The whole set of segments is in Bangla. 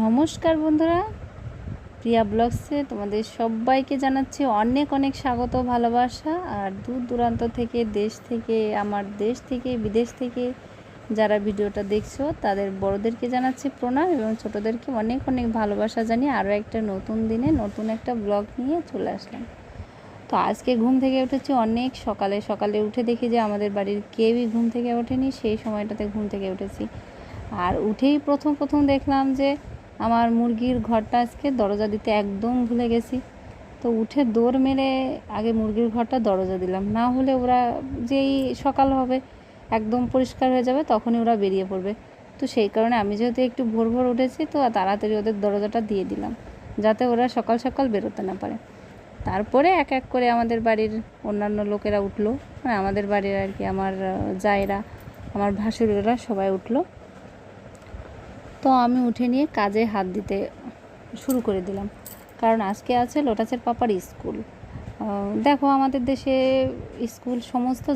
নমস্কার বন্ধুরা। প্রিয়া ব্লগসে তোমাদের সবাইকে জানাচ্ছি অনেক অনেক স্বাগত, ভালোবাসা। আর দূর দূরান্ত থেকে, দেশ থেকে, আমার দেশ থেকে, বিদেশ থেকে যারা ভিডিওটা দেখছ, তাদের বড়দেরকে জানাচ্ছি প্রণাম এবং ছোটদেরকে অনেক অনেক ভালোবাসা জানিয়ে আরও একটা নতুন দিনে নতুন একটা ব্লগ নিয়ে চলে আসলাম। তো আজকে ঘুম থেকে উঠেছি অনেক সকালে। সকালে উঠে দেখি যে আমাদের বাড়ির কেউই ঘুম থেকে ওঠেনি, সেই সময়টাতে ঘুম থেকে উঠেছি। আর উঠেই প্রথম প্রথম দেখলাম যে আমার মুরগির ঘরটা আজকে দরজা দিতে একদম ভুলে গেছি। তো উঠে দৌড় মেরে আগে মুরগির ঘরটা দরজা দিলাম। না হলে ওরা যেই সকাল হবে, একদম পরিষ্কার হয়ে যাবে, তখনই ওরা বেরিয়ে পড়বে। তো সেই কারণে আমি যেহেতু একটু ভোর ভোর উঠেছি, তো তাড়াতাড়ি ওদের দরজাটা দিয়ে দিলাম, যাতে ওরা সকাল সকাল বেরোতে না পারে। তারপরে এক এক করে আমাদের বাড়ির অন্যান্য লোকেরা উঠল। মানে আমাদের বাড়ির আর কি, আমার জায়েরা, আমার ভাসুরেরা সবাই উঠল। তো আমি উঠে নিয়ে কাজে হাত দিতে শুরু করে দিলাম। কারণ আজকে আছে লোটাচের পাপার স্কুল। দেখো আমাদের দেশে স্কুল সমস্ত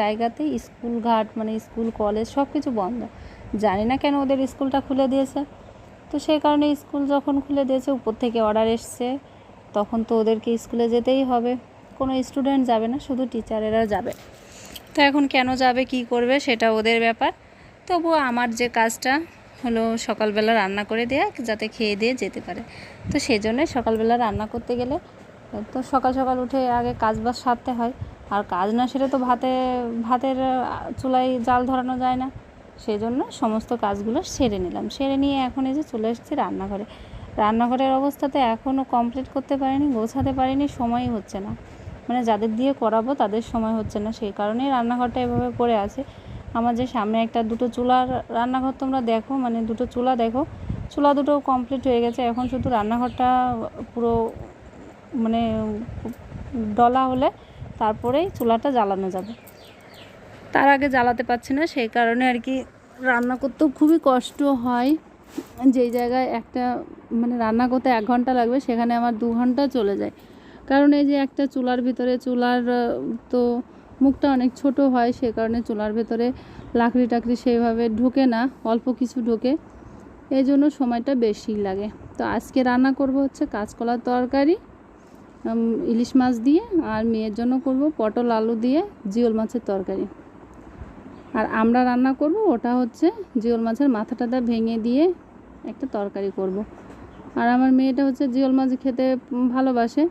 জায়গাতেই স্কুল ঘাট মানে স্কুল কলেজ সব কিছু বন্ধ। জানি না কেন ওদের স্কুলটা খুলে দিয়েছে। তো সেই কারণে স্কুল যখন খুলে দিয়েছে, উপর থেকে অর্ডার এসছে, তখন তো ওদেরকে স্কুলে যেতেই হবে। কোনো স্টুডেন্ট যাবে না, শুধু টিচারেরা যাবে। তো এখন কেন যাবে, কি করবে, সেটা ওদের ব্যাপার। তবুও আমার যে কাজটা হলো সকালবেলা রান্না করে দেওয়া যাতে খেয়ে দিয়ে যেতে পারে। তো সেই জন্যে সকালবেলা রান্না করতে গেলে, তো সকাল সকাল উঠে আগে কাজ বাজ সারতে হয়। আর কাজ না সেরে তো ভাতে, ভাতের চুলায় জাল ধরানো যায় না। সেই জন্য সমস্ত কাজগুলো সেরে নিলাম। সেরে নিয়ে এখন এই যে চলে এসেছি রান্নাঘরে। রান্নাঘরের অবস্থাতে এখনও কমপ্লিট করতে পারিনি, গোছাতে পারিনি, সময়ই হচ্ছে না। মানে যাদের দিয়ে করাবো তাদের সময় হচ্ছে না। সেই কারণেই রান্নাঘরটা এভাবে পড়ে আছে। আমার যে সামনে একটা দুটো চুলার রান্নাঘর তোমরা দেখো মানে দুটো চুলা দেখো, চুলা দুটো কমপ্লিট হয়ে গেছে। এখন শুধু রান্নাঘরটা পুরো মানে ডলা হলে তারপরেই চুলাটা জ্বালানো যাবে। তার আগে জ্বালাতে পারছি না, সেই কারণে আর কি রান্না করতেও খুবই কষ্ট হয়। যেই জায়গায় একটা মানে রান্না করতে এক ঘণ্টা লাগবে, সেখানে আমার দু ঘণ্টা চলে যায়। কারণ এই যে একটা চুলার ভিতরে চুলার তো মুখটা অনেক ছোট হয়, সে কারণে চুলার ভেতরে লাকড়ি টাকড়ি সেইভাবে ঢোকে না, অল্প কিছু ঢোকে। এই জন্য সময়টা বেশি লাগে। তো আজকে রান্না করব হচ্ছে কাঁচকলার তরকারি ইলিশ মাছ দিয়ে, আর মেয়ের জন্য করব পটল আলু দিয়ে জিওল মাছের তরকারি। আর আমরা রান্না করব ওটা হচ্ছে জিওল মাছের মাথাটাটা ভেঙে দিয়ে একটা তরকারি করব। আর আমার মেয়েটা হচ্ছে জিওল মাছ খেতে ভালোবাসে,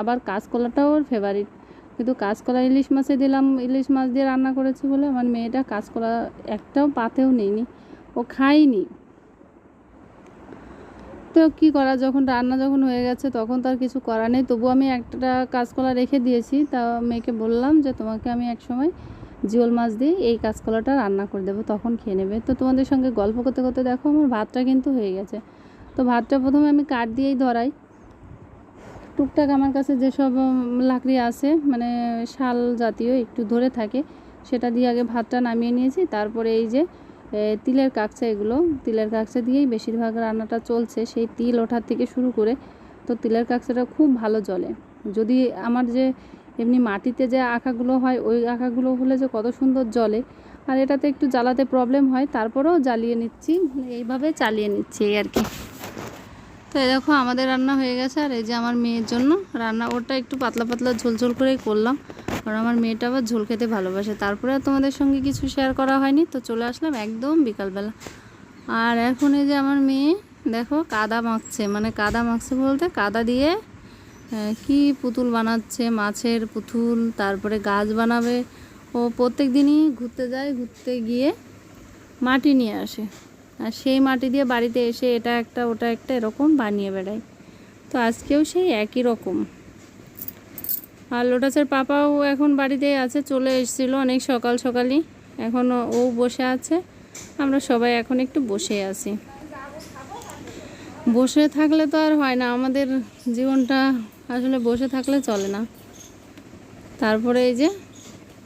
আবার কাঁচকলাটাও ওর ফেভারিট কিন্তু কাঁচকলা ইলিশ মাছে দিলাম, ইলিশ মাছ দিয়ে রান্না করেছি বলে আমার মেয়েটা কাঁচকলা একটাও পাতেও নেয়নি, ও খায়নি। তো কী করা, যখন রান্না যখন হয়ে গেছে তখন তো আর কিছু করার নেই তবু আমি একটা কাঁচকলা রেখে দিয়েছি, তা মেয়েকে বললাম যে তোমাকে আমি এক সময় জিওল মাছ দিয়ে এই কাঁচকলাটা রান্না করে দেবো, তখন খেয়ে নেবে। তো তোমাদের সঙ্গে গল্প করতে করতে দেখো আমার ভাতটা কিন্তু হয়ে গেছে। তো ভাতটা প্রথমে আমি কাঠ দিয়েই ধরাই টুকটাক আমার কাছে যেসব লাকড়ি আছে মানে শাল জাতীয় একটু ধরে থাকে, সেটা দিয়ে আগে ভাতটা নামিয়ে নিয়েছি। তারপরে এই যে তিলের কাকচা এগুলো, তিলের কাকচা দিয়েই বেশিরভাগ রান্নাটা চলছে। সেই তিল ওঠার থেকে শুরু করে, তো তিলের কাকচাটা খুব ভালো জলে যদি আমার যে, এমনি মাটিতে যে আঁকাগুলো হয়, ওই আঁকাগুলো হলে যে কত সুন্দর জলে আর এটাতে একটু জ্বালাতে প্রবলেম হয়, তারপরেও জ্বালিয়ে নিচ্ছি, এইভাবে চালিয়ে নিচ্ছি আর কি। তো দেখো আমাদের রান্না হয়ে গেছে আর এই যে আমার মেয়ের জন্য রান্না ওটা একটু পাতলা পাতলা ঝোলঝোল করেই করলাম। কারণ আমার মেয়েটা আবার ঝোল খেতে ভালোবাসে। তারপরে তোমাদের সঙ্গে কিছু শেয়ার করা হয়নি, তো চলে আসলাম একদম বিকালবেলা। আর এখন এই যে আমার মেয়ে, দেখো কাদা মাখছে। মানে কাদা মাখছে বলতে কাদা দিয়ে কি পুতুল বানাচ্ছে, মাছের পুতুল, তারপরে গাছ বানাবে। ও প্রত্যেক দিনই ঘুরতে যায়, ঘুরতে গিয়ে মাটি নিয়ে আসে। আর সেই মাটি দিয়ে বাড়িতে এসে এটা একটা, ওটা একটা এরকম বানিয়ে বেড়ায়। তো আজকেও সেই একই রকম। আর লোটাসের পাপাও এখন বাড়িতেই আছে, চলে এসেছিল অনেক সকাল সকালই। এখন ও- বসে আছে, আমরা সবাই এখন একটু বসে আছি। বসে থাকলে তো আর হয় না, আমাদের জীবনটা আসলে বসে থাকলে চলে না। তারপরে এই যে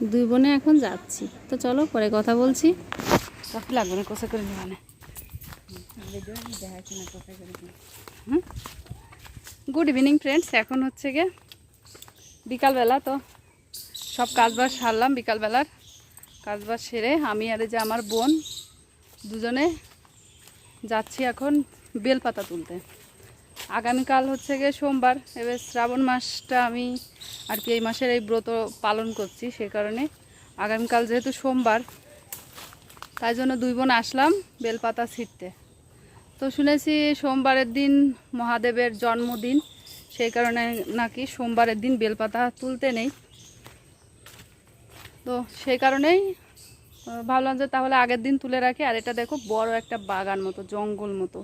দুই বোনে এখন যাচ্ছি। তো চলো পরে কথা বলছি। লাগবে না করে নেওয়া গুড ইভিনিং ফ্রেন্ডস এখন হচ্ছে গিয়ে বিকালবেলা, তো সব কাজবাজ সারলাম বিকালবেলার কাজবাজ সেরে। আমি আর যে আমার বোন দুজনে যাচ্ছি এখন বেলপাতা তুলতে। আগামীকাল হচ্ছে গিয়ে সোমবার, এবার শ্রাবণ মাসটা আমি আর কি এই মাসের এই ব্রত পালন করছি, সে কারণে আগামীকাল যেহেতু সোমবার, তাই জন্য দুই বোন আসলাম বেলপাতা ছিঁড়তে। তো শুনেছি সোমবারের দিন মহাদেবের জন্মদিন, সেই কারণে নাকি সোমবারের দিন বেলপাতা তুলতে নেই। তো সেই কারণেই ভাবলাম যে তাহলে আগের দিন তুলে রাখি, আর এটা দেখো বড় একটা বাগান মতো, জঙ্গল মতো,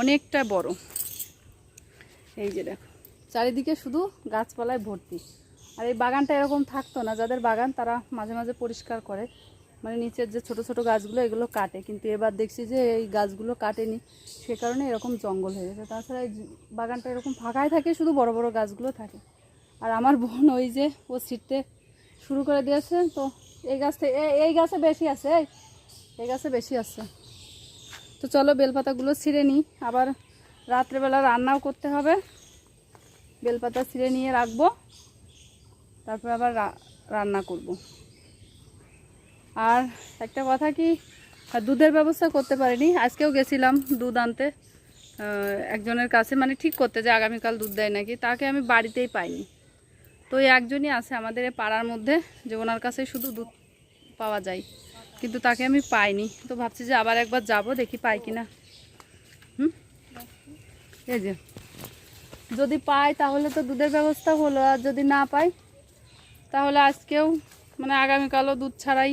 অনেকটা বড়। এই যে দেখো, চারিদিকে শুধু গাছপালায় ভর্তি। আর এই বাগানটা এরকম থাকতো না, যাদের বাগান তারা মাঝে মাঝে পরিষ্কার করে। মানে নিচের যে ছোট ছোট গাছগুলো, এগুলো কাটে। কিন্তু এবার দেখছি যে এই গাছগুলো কাটেনি। সে কারণে এরকম জঙ্গল হয়ে গেছে। তাছাড়া এই বাগানটা এরকম ফাঁকাই থাকে, শুধু বড় বড় গাছগুলো থাকে। আর আমার বোন ওই যে, ও ছিটতে শুরু করে দিয়েছে। তো এই গাছ থেকে এই গাছে বেশি আছে, এই গাছে বেশি আছে। তো চলো বেলপাতাগুলো ছিঁড়ে নিই। আবার রাত্রেবেলা রান্নাও করতে হবে। বেলপাতা ছিঁড়ে নিয়ে রাখব। তারপর আবার রান্না করব। আর একটা কথা কি দুধের ব্যবস্থা করতে পারিনি। আজকেও গেছিলাম দুধ আনতে একজনের কাছে মানে ঠিক করতে যে আগামীকাল দুধ দেয় নাকি, তাকে আমি বাড়িতেই পাইনি। তো এই একজনই আছে আমাদের পাড়ার মধ্যে, যে ওনার কাছে শুধু দুধ পাওয়া যায়, কিন্তু তাকে আমি পাইনি। তো ভাবছি যে আবার একবার যাব, দেখি পাই কিনা। হুম? এই যে, যদি পাই তাহলে তো দুধের ব্যবস্থা হলো, আর যদি না পাই তাহলে আজকেও মানে আগামীকালও দুধ ছাড়াই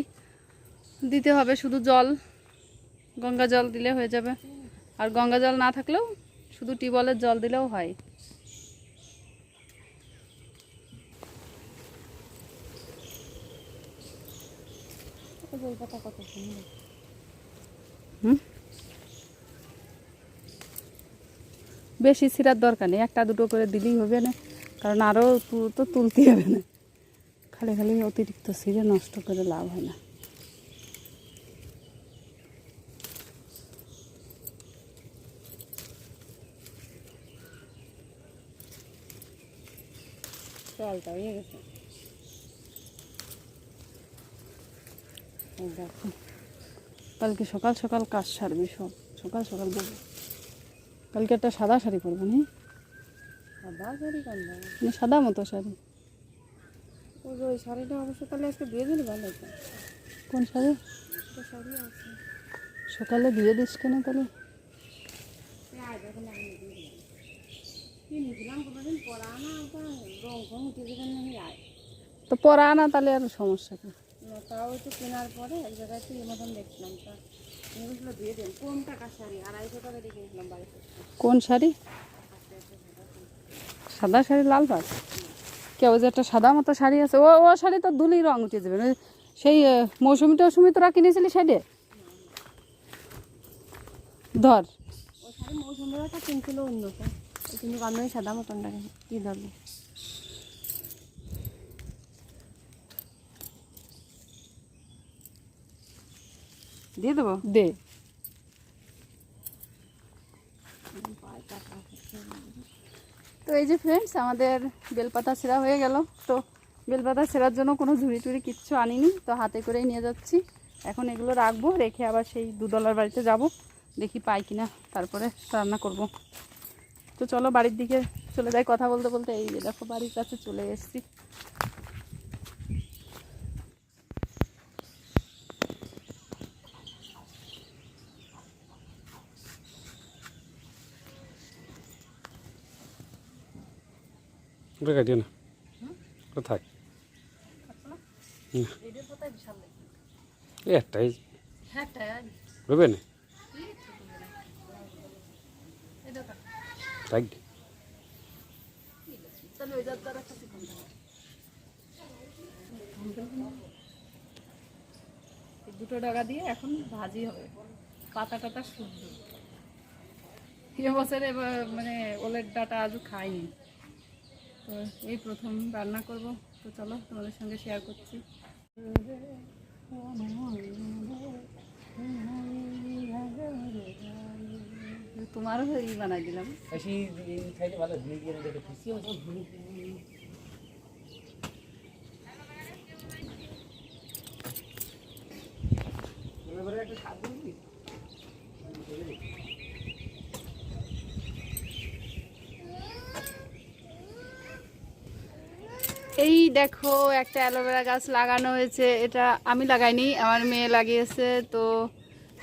দিতে হবে শুধু জল। গঙ্গা জল দিলে হয়ে যাবে। আর গঙ্গা জল না থাকলেও শুধু টিউবওয়েলের জল দিলেও হয়। বেশি ছিঁড়ার দরকার নেই। একটা দুটো করে দিলেই হবে না। কারণ আরও তো তুলতেই হবে না। খালি খালি অতিরিক্ত ছিঁড়ে নষ্ট করে লাভ হয় না। জলটা হয়ে গেছে। দেখো কালকে সকাল সকাল কাজ সারবি সব। সকাল সকাল দেবো কালকে একটা সাদা শাড়ি পরবো নি? সাদা শাড়ি কেন? মানে সাদা মতো শাড়ি। ওই শাড়িটা অবশ্য তাহলে আজকে দিয়ে দিলে ভালো কোন শাড়ি? শাড়ি আছে। সকালে দিয়ে দিস কেন তাহলে কিনেছিলাম কোনোদিন পরা না ওটা রং ফং উঠে যাবে নাকি আয় তো পরা না তাহলে আর সমস্যা কি? তাও একটু কেনার পরে এক জায়গায় মতন দেখলাম তা দিয়ে কোন শাড়ি? আড়াইশো টাকা দিয়ে কিনেছিলাম বাড়িতে কোন শাড়ি সাদা শাড়ি, লাল পাড়? কেউ যে একটা সাদা মতো শাড়ি আছে, ও ও শাড়ি তো দুলি রং উঠে যাবে সেই মৌসুমি টৌসুমি তোরা কিনেছিলি শাড়ি? ধর। মৌসুমিটা কিনছিল অন্যটা কিন্তু আমি ওই সাদা মতনটা কি ধরবো দিয়ে দেবো? দে। তো এই যে ফ্রেন্ডস আমাদের বেলপাতা সেরা হয়ে গেল। তো বেলপাতা সেরার জন্য কোনো ঝুড়ি টুড়ি কিচ্ছু আনিনি তো হাতে করেই নিয়ে যাচ্ছি। এখন এগুলো রাখব রেখে আবার সেই দুদলার বাড়িতে যাব দেখি পাই কিনা তারপরে রান্না করব। তো চলো বাড়ির দিকে চলে যাই কথা বলতে বলতে এই যে দেখো বাড়ির কাছে চলে এসেছি। ওটা কাটিও না। কোথায় একটাই রবে না? তাই দুটো টাকা দিয়ে এখন ভাজি হবে পাতা টাতা শুদ্ধ এবছর এবার মানে ওলের ডাটা আজও খাইনি তো এই প্রথম রান্না করব তো চলো তোমাদের সঙ্গে শেয়ার করছি তোমারও ই বানাই দিলাম। এই দেখো একটা অ্যালোভেরা গাছ লাগানো হয়েছে। এটা আমি লাগাইনি আমার মেয়ে লাগিয়েছে তো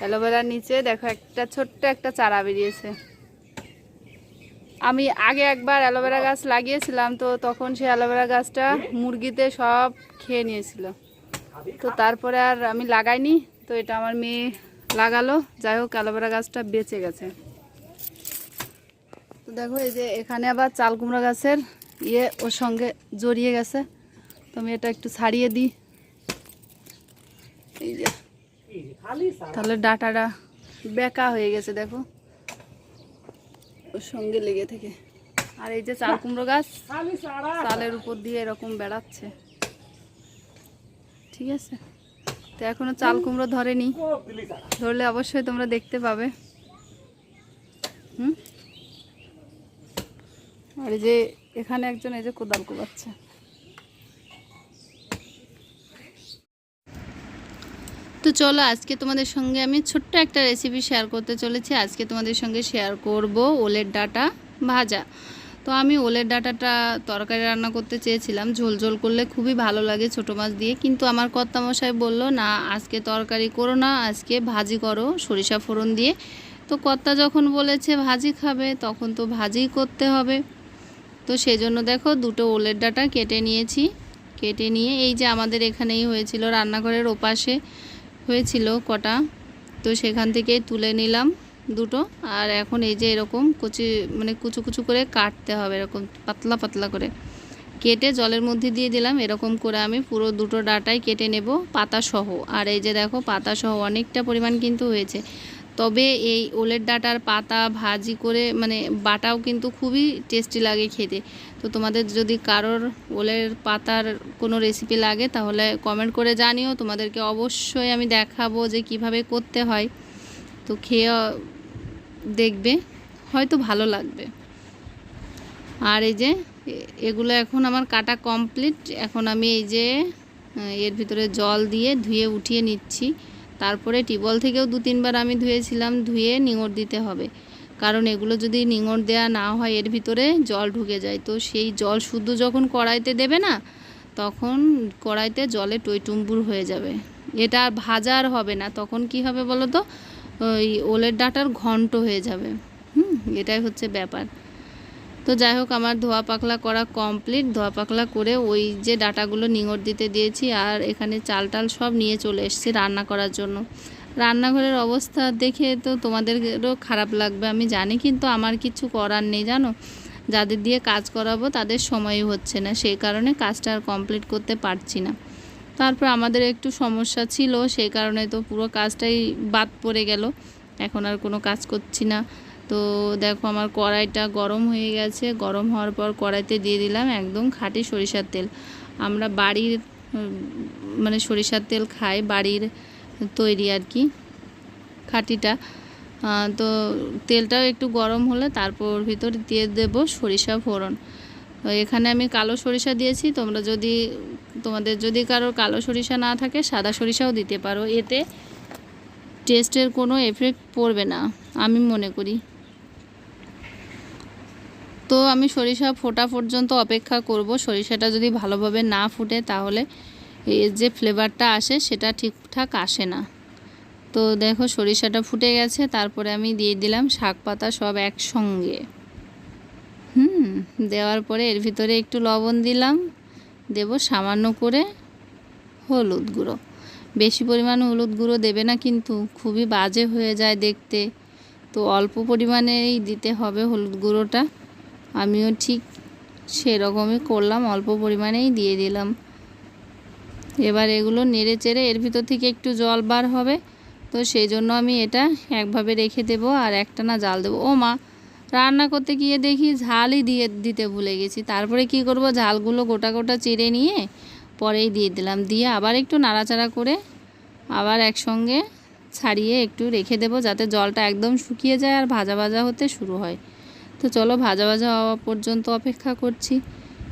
অ্যালোভেরার নিচে দেখো একটা ছোট্ট একটা চারা বেরিয়েছে। আমি আগে একবার অ্যালোভেরা গাছ লাগিয়েছিলাম, তো তখন সেই অ্যালোভেরা গাছটা মুরগিতে সব খেয়ে নিয়েছিল। তো তারপরে আর আমি লাগাইনি, তো এটা আমার মেয়ে লাগালো। যাই হোক, অ্যালোভেরা গাছটা বেঁচে গেছে। তো দেখো, এই যে এখানে আবার চাল কুমড়া গাছের ইয়ে ওর সঙ্গে জড়িয়ে গেছে। তো আমি এটা একটু ছাড়িয়ে দিই। এই যে তাহলে ডাটাটা বেকা হয়ে গেছে দেখো। ওর সঙ্গে লেগে থেকে। আর এই যে চাল কুমড়ো গাছ চালের উপর দিয়ে এরকম বেড়াচ্ছে। ঠিক আছে? তো এখনও চাল কুমড়ো ধরেনি। ধরলে অবশ্যই তোমরা দেখতে পাবে। হুম? আর এই যে এখানে একজন এই যে কোদাল কোবাচ্ছে চলো, আজকে তোমাদের সঙ্গে আমি ছোট্ট একটা রেসিপি শেয়ার করতে চলেছি। আজকে তোমাদের সঙ্গে শেয়ার করব ওলের ডাটা ভাজা। তো আমি ওলের ডাটাটা তরকারি রান্না করতে চেয়েছিলাম, ঝোল ঝোল করলে খুবই ভালো লাগে ছোটো মাছ দিয়ে। কিন্তু আমার কর্তামশাই বলল, না, আজকে তরকারি করো না, আজকে ভাজি করো সরিষা ফোড়ন দিয়ে। তো কর্তা যখন বলেছে, ভাজি খাবে, তখন তো ভাজিই করতে হবে। তো সেই জন্য দেখো, দুটো ওলের ডাটা কেটে নিয়েছি। কেটে নিয়ে এই যে আমাদের এখানেই হয়েছিল রান্নাঘরের ওপাশে। হয়েছিল কটা, তো সেখান থেকেই তুলে নিলাম দুটো। আর এখন এই যে এরকম কুচি মানে কুচু কুচু করে কাটতে হবে, এরকম পাতলা পাতলা করে। কেটে জলের মধ্যে দিয়ে দিলাম, এরকম করে আমি পুরো দুটো ডাটাই কেটে নেব পাতা সহ আর এই যে দেখো পাতা সহ অনেকটা পরিমাণ কিন্তু হয়েছে। তবে এই ওলের ডাটার পাতা ভাজি করে মানে বাটাও কিন্তু খুবই টেস্টি লাগে খেতে। তো তোমাদের যদি কারোর ওলের পাতার কোনো রেসিপি লাগে, তাহলে কমেন্ট করে জানিও। তোমাদেরকে অবশ্যই আমি দেখাবো যে কীভাবে করতে হয়। তো খেয়ে দেখবে, হয়তো ভালো লাগবে। আর এই যে, এগুলো এখন আমার কাটা কমপ্লিট এখন আমি এই যে এর ভিতরে জল দিয়ে ধুয়ে উঠিয়ে নিচ্ছি। তারপরে টিবল থেকেও দু তিনবার আমি ধুয়েছিলাম, ধুয়ে নিঙড় দিতে হবে। কারণ এগুলো যদি নিঙড় দেওয়া না হয়, এর ভিতরে জল ঢুকে যায়। তো সেই জল শুদ্ধ যখন কড়াইতে দেবে না, তখন কড়াইতে জলে টইটুম্বুর হয়ে যাবে। এটা ভাজা আর হবে না। তখন কি হবে বলো তো ওই ওলের ডাটার ঘন্ট হয়ে যাবে। হুম, এটাই হচ্ছে ব্যাপার। তো যাই হোক, আমার ধোয়া পাকলা করা কমপ্লিট। ধোয়া পাকলা করে ওই যে ডাটাগুলো নিঙড় দিতে দিয়েছি, আর এখানে চাল টাল সব নিয়ে চলে এসেছি রান্না করার জন্য। রান্নাঘরের অবস্থা দেখে তো তোমাদেরও খারাপ লাগবে, আমি জানি, কিন্তু আমার কিছু করার নেই, জানো? যাদের দিয়ে কাজ করাবো তাদের সময়ই হচ্ছে না, সেই কারণে কাজটা আর কমপ্লিট করতে পারছি না। তারপর আমাদের একটু সমস্যা ছিল, সেই কারণে তো পুরো কাজটাই বাদ পড়ে গেল, এখন আর কোনো কাজ করছি না। তো দেখো আমার কড়াইটা গরম হয়ে গেছে, গরম হওয়ার পর কড়াইতে দিয়ে দিলাম একদম খাঁটি সরিষার তেল। আমরা বাড়ির মানে সরিষার তেল খাই, বাড়ির তৈরি আর কি, খাঁটিটা। তো তেলটাও একটু গরম হলে তারপর ভিতর দিয়ে দেব সরিষা ফোড়ন। এখানে আমি কালো সরিষা দিয়েছি, তোমরা যদি, তোমাদের যদি কারোর কালো সরিষা না থাকে, সাদা সরিষাও দিতে পারো। এতে টেস্টের কোনো এফেক্ট পড়বে না, আমি মনে করি। তো আমি সরিষা ফোটা পর্যন্ত অপেক্ষা করব। সরিষাটা যদি ভালোভাবে না ফুটে তাহলে এর যে ফ্লেভারটা আসে সেটা ঠিকঠাক আসে না। তো দেখো সরিষাটা ফুটে গেছে, তারপরে আমি দিয়ে দিলাম শাক পাতা সব একসঙ্গে। হুম, দেওয়ার পরে এর ভিতরে একটু লবণ দিলাম, দেব সামান্য করে হলুদ গুঁড়ো। বেশি পরিমাণ হলুদ গুঁড়ো দেবে না কিন্তু খুবই বাজে হয়ে যায় দেখতে। তো অল্প পরিমাণেই দিতে হবে হলুদ গুঁড়োটা। আমিও ঠিক সেরকমই করলাম, অল্প পরিমাণেই দিয়ে দিলাম। এবার এগুলো নেড়ে চেড়ে এর ভিতর থেকে একটু জল বার হবে। তো সেই জন্য আমি এটা একভাবে রেখে দেবো আর একটা না জাল দেবো। ও মা, রান্না করতে গিয়ে দেখি ঝালই দিয়ে দিতে ভুলে গেছি। তারপরে কি করব? ঝালগুলো গোটা গোটা চিড়ে নিয়ে পরেই দিয়ে দিলাম। দিয়ে আবার একটু নাড়াচাড়া করে আবার একসঙ্গে ছাড়িয়ে একটু রেখে দেবো যাতে জলটা একদম শুকিয়ে যায় আর ভাজা ভাজা হতে শুরু হয়। তো চলো ভাজা ভাজা হওয়া পর্যন্ত অপেক্ষা করছি।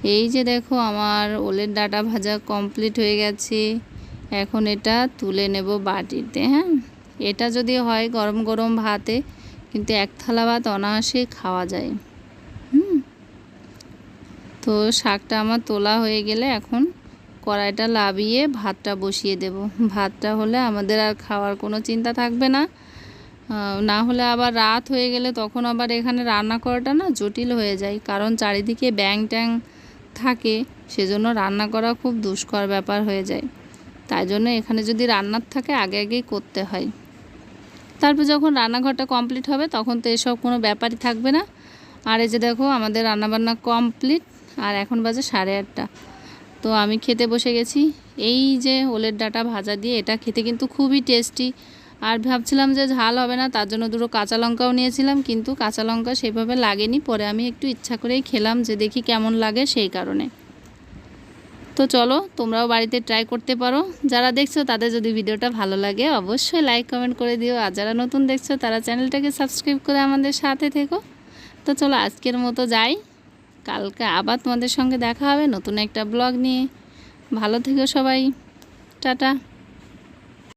এই যে দেখো আমার ওলের ডাটা ভাজা কমপ্লিট হয়ে গেছে। এখন এটা তুলে নেব বাটিতে হ্যাঁ? এটা যদি হয় গরম গরম ভাতে, কিন্তু এক থালা ভাত অনায়াসে খাওয়া যায়। তো শাকটা আমার তোলা হয়ে গেলে এখন কড়াইটা লাবিয়ে ভাতটা বসিয়ে দেব। ভাতটা হলে আমাদের আর খাওয়ার কোনো চিন্তা থাকবে না। না হলে আবার রাত হয়ে গেলে তখন আবার এখানে রান্না করাটা না জটিল হয়ে যায়, কারণ চারিদিকে ব্যাং ট্যাং থাকে, সেজন্য রান্না করা খুব দুষ্কর ব্যাপার হয়ে যায়। তাই জন্য এখানে যদি রান্নার থাকে, আগে আগেই করতে হয়। তারপর যখন রান্নাঘরটা কমপ্লিট হবে, তখন তো এসব কোনো ব্যাপারই থাকবে না। আর এই যে দেখো, আমাদের রান্নাবান্না কমপ্লিট, আর এখন বাজে সাড়ে আটটা। তো আমি খেতে বসে গেছি। এই যে ওলের ডাটা ভাজা দিয়ে, এটা খেতে কিন্তু খুবই টেস্টি। আর ভাবছিলাম যে ঝাল হবে না, তার জন্য দুটো কাঁচা লঙ্কাও নিয়েছিলাম, কিন্তু কাঁচা লঙ্কা সেভাবে লাগেনি, পরে আমি একটু ইচ্ছা করেই খেলাম যে দেখি কেমন লাগে সেই কারণে। তো চলো, তোমরাও বাড়িতে ট্রাই করতে পারো। যারা দেখছ তাদের যদি ভিডিওটা ভালো লাগে, অবশ্যই লাইক কমেন্ট করে দিও। আর যারা নতুন দেখছ, তারা চ্যানেলটাকে সাবস্ক্রাইব করে আমাদের সাথে থেকো। তো চলো, আজকের মতো যাই। কালকে আবার তোমাদের সঙ্গে দেখা হবে নতুন একটা ব্লগ নিয়ে। ভালো থেকো সবাই। টাটা।